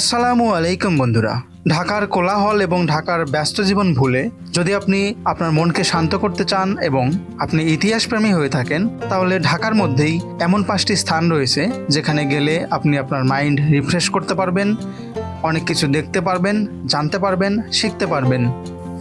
আসসালামু আলাইকুম বন্ধুরা। ঢাকার কোলাহল এবং ঢাকার ব্যস্ত জীবন ভুলে যদি আপনি আপনার মনকে শান্ত করতে চান এবং আপনি ইতিহাস প্রেমী হয়ে থাকেন, তাহলে ঢাকার মধ্যেই এমন পাঁচটি স্থান রয়েছে যেখানে গেলে আপনি আপনার মাইন্ড রিফ্রেশ করতে পারবেন, অনেক কিছু দেখতে পারবেন, জানতে পারবেন, শিখতে পারবেন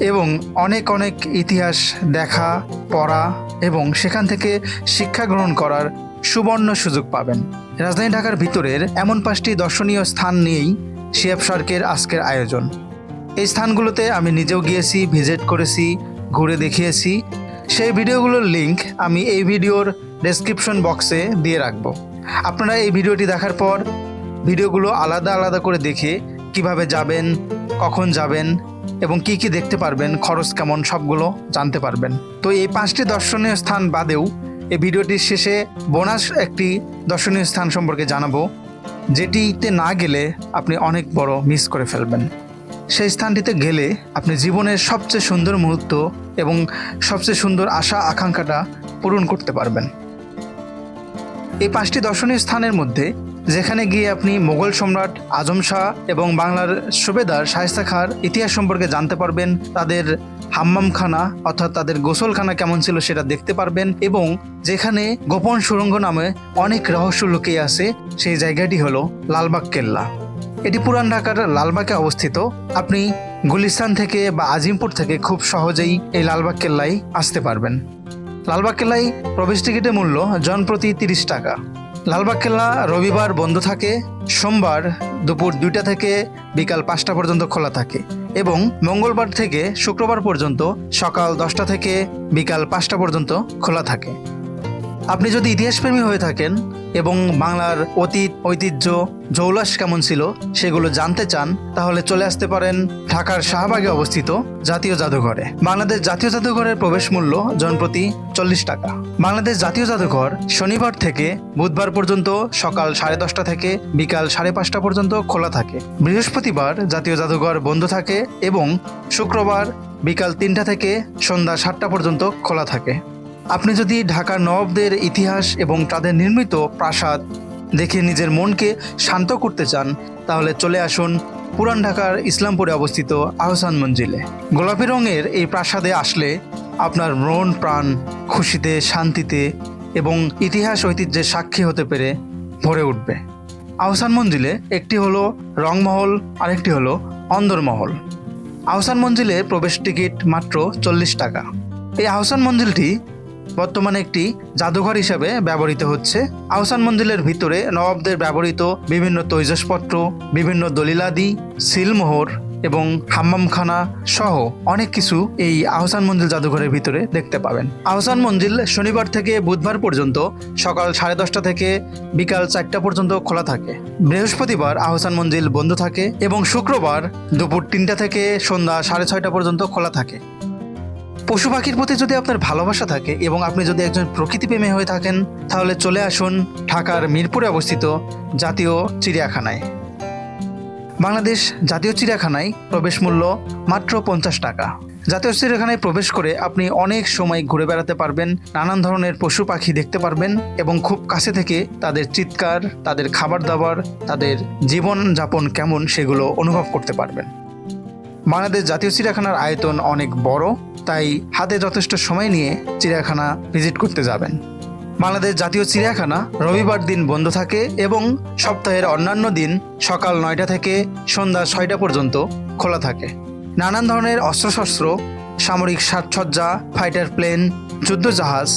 এবং অনেক অনেক ইতিহাস দেখা, পড়া এবং সেখান থেকে শিক্ষা গ্রহণ করার সুবর্ণ সুযোগ পাবেন। রাজধানী ঢাকার ভিতরের এমন পাঁচটি দর্শনীয় স্থান নিয়েই শিয়াব সরকের আজকের আয়োজন। এই স্থানগুলোতে আমি নিজেও গিয়েছি, ভিজিট করেছি, ঘুরে দেখিয়েছি। সেই ভিডিওগুলোর লিংক আমি এই ভিডিওর ডেসক্রিপশন বক্সে দিয়ে রাখব। আপনারা এই ভিডিওটি দেখার পর ভিডিওগুলো আলাদা আলাদা করে দেখে কীভাবে যাবেন, কখন যাবেন এবং কি কি দেখতে পারবেন, খরচ কেমন সবগুলো জানতে পারবেন। তো এই পাঁচটি দর্শনীয় স্থান বাদেও এই ভিডিওটির শেষে বোনাস একটি দর্শনীয় স্থান সম্পর্কে জানাব, যেটিতে না গেলে আপনি অনেক বড় মিস করে ফেলবেন। সেই স্থানটিতে গেলে আপনি জীবনের সবচেয়ে সুন্দর মুহূর্ত এবং সবচেয়ে সুন্দর আশা, আকাঙ্ক্ষাটা পূরণ করতে পারবেন। এই পাঁচটি দর্শনীয় স্থানের মধ্যে যেখানে গিয়ে আপনি মোগল সম্রাট, আজম শাহ এবং বাংলার সুবেদার শায়েস্তা খাঁর ইতিহাস সম্পর্কে জানতে পারবেন, তাদের হাম্মামখানা অর্থাৎ তাদের গোসলখানা কেমন ছিল সেটা দেখতে পারবেন এবং যেখানে গোপন সুড়ঙ্গ নামে অনেক রহস্য লুকিয়ে আছে, সেই জায়গাটি হলো লালবাগ কেল্লা। এটি পুরান ঢাকার লালবাগে অবস্থিত। আপনি গুলিস্তান থেকে বা আজিমপুর থেকে খুব সহজেই এই লালবাগ কেল্লায় আসতে পারবেন। লালবাগ কেল্লায় প্রবেশ টিকিটের মূল্য জনপ্রতি তিরিশ টাকা। লালবাগ কেল্লা রবিবার বন্ধ থাকে, সোমবার দুপুর দুইটা থেকে বিকাল পাঁচটা পর্যন্ত খোলা থাকে এবং মঙ্গলবার থেকে শুক্রবার পর্যন্ত সকাল দশটা থেকে বিকাল পাঁচটা পর্যন্ত খোলা থাকে। আপনি যদি ইতিহাসপ্রেমী হয়ে থাকেন এবং বাংলার অতীত, ঐতিহ্য, জৌলাস কেমন ছিল সেগুলো জানতে চান, তাহলে চলে আসতে পারেন ঢাকার শাহবাগে অবস্থিত জাতীয় জাদুঘরে। বাংলাদেশ জাতীয় জাদুঘরের প্রবেশ মূল্য জনপ্রতি চল্লিশ টাকা। বাংলাদেশ জাতীয় জাদুঘর শনিবার থেকে বুধবার পর্যন্ত সকাল সাড়ে দশটা থেকে বিকাল সাড়ে পাঁচটা পর্যন্ত খোলা থাকে। বৃহস্পতিবার জাতীয় জাদুঘর বন্ধ থাকে এবং শুক্রবার বিকাল তিনটা থেকে সন্ধ্যা সাতটা পর্যন্ত খোলা থাকে। আপনি যদি ঢাকার নবাবদের ইতিহাস এবং তাদের নির্মিত প্রাসাদ দেখে নিজের মনকে শান্ত করতে চান, তাহলে চলে আসুন পুরান ঢাকার ইসলামপুরে অবস্থিত আহসান মঞ্জিলে। গোলাপি রঙের এই প্রাসাদে আসলে আপনার মন, প্রাণ খুশিতে, শান্তিতে এবং ইতিহাস ঐতিহ্যের সাক্ষী হতে পেরে ভরে উঠবে। আহসান মঞ্জিলে একটি হলো রংমহল, আরেকটি হলো অন্দরমহল। আহসান মঞ্জিলে প্রবেশ টিকিট মাত্র চল্লিশ টাকা। এই আহসান মঞ্জিলটি বর্তমানে একটি জাদুঘর হিসেবে ব্যবহৃত হচ্ছে। আহসান মঞ্জিলের ভিতরে নবাবদের ব্যবহৃত বিভিন্ন তৈজসপত্র, বিভিন্ন দলিলাদি, সিলমোহর এবং হাম্মামখানা সহ অনেক কিছু এই আহসান মঞ্জিল জাদুঘরের ভিতরে দেখতে পাবেন। আহসান মঞ্জিল শনিবার থেকে বুধবার পর্যন্ত সকাল সাড়ে দশটা থেকে বিকাল চারটা পর্যন্ত খোলা থাকে। বৃহস্পতিবার আহসান মঞ্জিল বন্ধ থাকে এবং শুক্রবার দুপুর তিনটা থেকে সন্ধ্যা সাড়ে ছয়টা পর্যন্ত খোলা থাকে। পশু পাখির প্রতি যদি আপনার ভালোবাসা থাকে এবং আপনি যদি একজন প্রকৃতিপ্রেমী হয়ে থাকেন, তাহলে চলে আসুন ঢাকার মিরপুরে অবস্থিত জাতীয় চিড়িয়াখানায়। বাংলাদেশ জাতীয় চিড়িয়াখানায় প্রবেশ মূল্য মাত্র পঞ্চাশ টাকা। জাতীয় চিড়িয়াখানায় প্রবেশ করে আপনি অনেক সময় ঘুরে বেড়াতে পারবেন, নানান ধরনের পশু পাখি দেখতে পারবেন এবং খুব কাছে থেকে তাদের চিৎকার, তাদের খাবার দাবার, তাদের জীবন যাপন কেমন সেগুলো অনুভব করতে পারবেন। বাংলাদেশ জাতীয় চিড়িয়াখানার আয়তন অনেক বড়, তাই হাতে যথেষ্ট সময় নিয়ে চিড়িয়াখানা ভিজিট করতে যাবেন। বাংলাদেশ জাতীয় চিড়িয়াখানা রবিবার দিন বন্ধ থাকে এবং সপ্তাহের অন্যান্য দিন সকাল নয়টা থেকে সন্ধ্যা ছয়টা পর্যন্ত খোলা থাকে। নানান ধরনের অস্ত্রশস্ত্র সামরিক সাজসজ্জা ফাইটার প্লেন যুদ্ধজাহাজ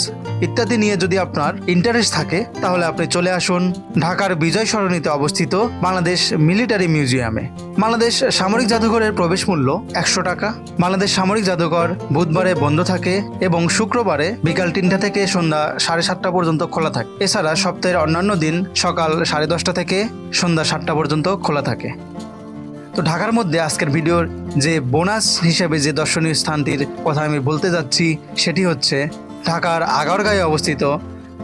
ইত্যাদি নিয়ে যদি আপনার ইন্টারেস্ট থাকে, তাহলে আপনি চলে আসুন ঢাকার বিজয় সরণিতে অবস্থিত বাংলাদেশ মিলিটারি মিউজিয়ামে। বাংলাদেশ সামরিক জাদুঘরের প্রবেশ মূল্য একশো টাকা। বাংলাদেশ সামরিক জাদুঘর বুধবারে বন্ধ থাকে এবং শুক্রবারে বিকাল তিনটা থেকে সন্ধ্যা সাড়ে সাতটা পর্যন্ত খোলা থাকে। এছাড়া সপ্তাহের অন্যান্য দিন সকাল সাড়ে দশটা থেকে সন্ধ্যা সাতটা পর্যন্ত খোলা থাকে। তো ঢাকার মধ্যে আজকের ভিডিওর যে বোনাস হিসেবে যে দর্শনীয় স্থানটির কথা আমি বলতে যাচ্ছি, সেটি হচ্ছে ঢাকার আগারগাঁয়ে অবস্থিত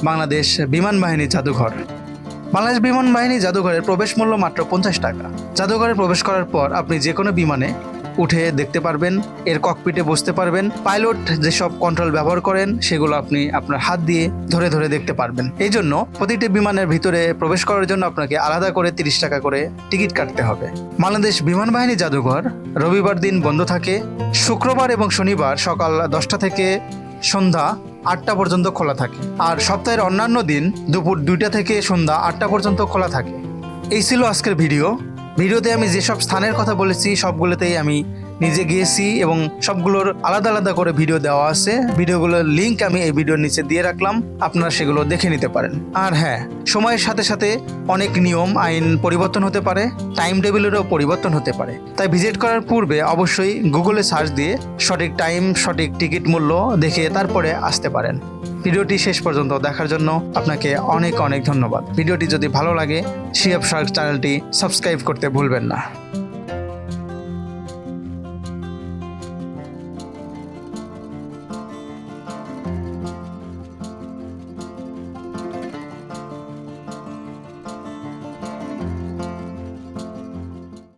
বাংলাদেশ বিমান বাহিনী জাদুঘর। বাংলাদেশ বিমান বাহিনী জাদুঘরের প্রবেশ মূল্য মাত্র পঞ্চাশ টাকা। জাদুঘরে প্রবেশ করার পর আপনি যে কোনো বিমানে উঠে দেখতে পারবেন, এর ককপিটে বসতে পারবেন পাইলট যেসব কন্ট্রোল ব্যবহার করেন, সেগুলো আপনি আপনার হাত দিয়ে ধরে ধরে দেখতে পারবেন। এই জন্য প্রতিটি বিমানের ভিতরে প্রবেশ করার জন্য আপনাকে আলাদা করে তিরিশ টাকা করে টিকিট কাটতে হবে। বাংলাদেশ বিমান বাহিনী জাদুঘর রবিবার দিন বন্ধ থাকে। শুক্রবার এবং শনিবার সকাল দশটা থেকে সন্ধ্যা আটটা পর্যন্ত খোলা থাকে। আর সপ্তাহের অন্যান্য দিন দুপুর দুইটা থেকে সন্ধ্যা আটটা পর্যন্ত খোলা থাকে। এই ছিল আজকের ভিডিও। ভিডিওতে আমি যেসব স্থানের কথা বলেছি সবগুলোতেই আমি নিজে গিয়েছি এবং সবগুলোর আলাদা আলাদা করে ভিডিও দেওয়া আছে। ভিডিওগুলোর লিংক আমি এই ভিডিওর নিচে দিয়ে রাখলাম। আপনারা সেগুলো দেখে নিতে পারেন। আর হ্যাঁ সময়ের সাথে সাথে অনেক নিয়ম, আইন পরিবর্তন হতে পারে টাইম টেবিলেরও পরিবর্তন হতে পারে। তাই ভিজিট করার পূর্বে অবশ্যই গুগলে সার্চ দিয়ে সঠিক টাইম, সঠিক টিকিট মূল্য দেখে তারপরে আসতে পারেন। ভিডিওটি শেষ পর্যন্ত দেখার জন্য আপনাকে অনেক অনেক ধন্যবাদ। ভিডিওটি যদি ভালো লাগে শিয়াব শার্ক চ্যানেলটি সাবস্ক্রাইব করতে ভুলবেন না।